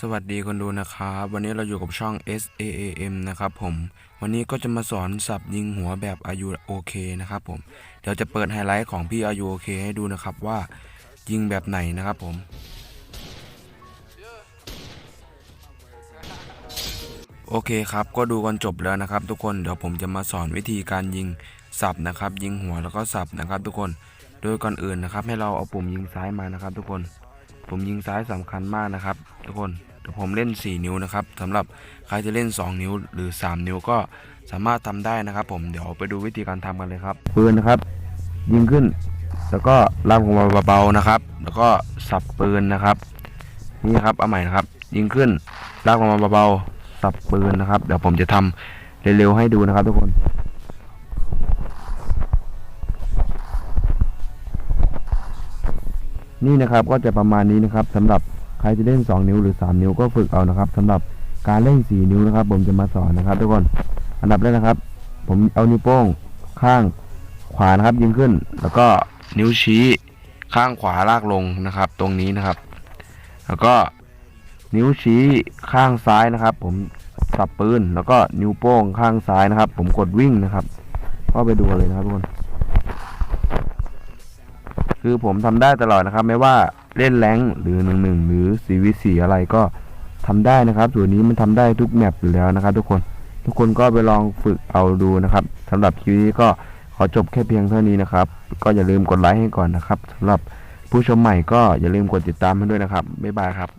สวัสดีคนดูนะครับวันนี้เราอยู่กับช่อง S A A M นะครับผม วันนี้ก็จะมาสอนสับยิงหัวแบบอายุโอเคนะครับผม เดี๋ยวจะเปิดไฮไลท์ของพี่อายุโอเคให้ดูนะครับว่ายิงแบบไหนนะครับผม โอเคครับก็ดูกันจบแล้วนะครับ ทุกคนเดี๋ยวผมจะมาสอนวิธีการยิงสับนะครับ ยิงหัวแล้วก็สับนะครับ ทุกคนโดยก่อนอื่นนะครับ ให้เราเอาปุ่มยิงซ้ายมานะครับ ทุกคน มยิงซ้ายสำคัญมากนะครับ ทุกคนเดี๋ยวผมเล่น 4 นิ้วนะครับสำหรับใครจะเล่น 2 นิ้วหรือ 3 นิ้วก็สามารถทำได้นะครับ ผมเดี๋ยวไปดูวิธีการทำกันเลยครับปืนนะครับ ยิงขึ้น แล้วก็ลากลงมาเบาๆนะครับ แล้วก็สับปืนนะครับ นี่ครับเอาใหม่นะครับ ยิงขึ้นลากลงมาเบาๆสับปืนนะครับ เดี๋ยวผมจะทำเร็วๆให้ดูนะครับ ทุกคน นี่นะครับก็จะประมาณนี้นะครับสำหรับใครจะเล่น 2 นิ้วหรือ 3 นิ้วก็ฝึกเอานะครับสำหรับการเล่น 4 นิ้วนะครับ ผมจะมาสอนนะครับทุกคนอันดับแรกนะครับ ผมเอานิ้วโป้งข้างขวานะครับยิงขึ้น แล้วก็นิ้วชี้ข้างขวาลากลงนะครับ ตรงนี้นะครับ แล้วก็นิ้วชี้ข้างซ้ายนะครับ ผมสับปืนแล้วก็นิ้วโป้งข้างซ้ายนะครับ ผมกดวิ่งนะครับ ก็ไปดูกันเลยนะครับทุกคน คือผมทำได้ตลอดนะครับ ไม่ว่าเล่นแรงหรือหนึ่งหนึ่งหรือสีวิสีอะไรก็ทำได้นะครับส่วนนี้มันทำได้ทุกแมปอยู่แล้วนะครับ ทุกคนทุกคนก็ไปลองฝึกเอาดูนะครับสำหรับคลิปนี้ก็ขอจบแค่เพียงเท่านี้นะครับ ก็อย่าลืมกดไลค์ให้ก่อนนะครับสำหรับผู้ชมใหม่ก็อย่าลืมกดติดตามให้ด้วยนะครับบ๊ายบายครับ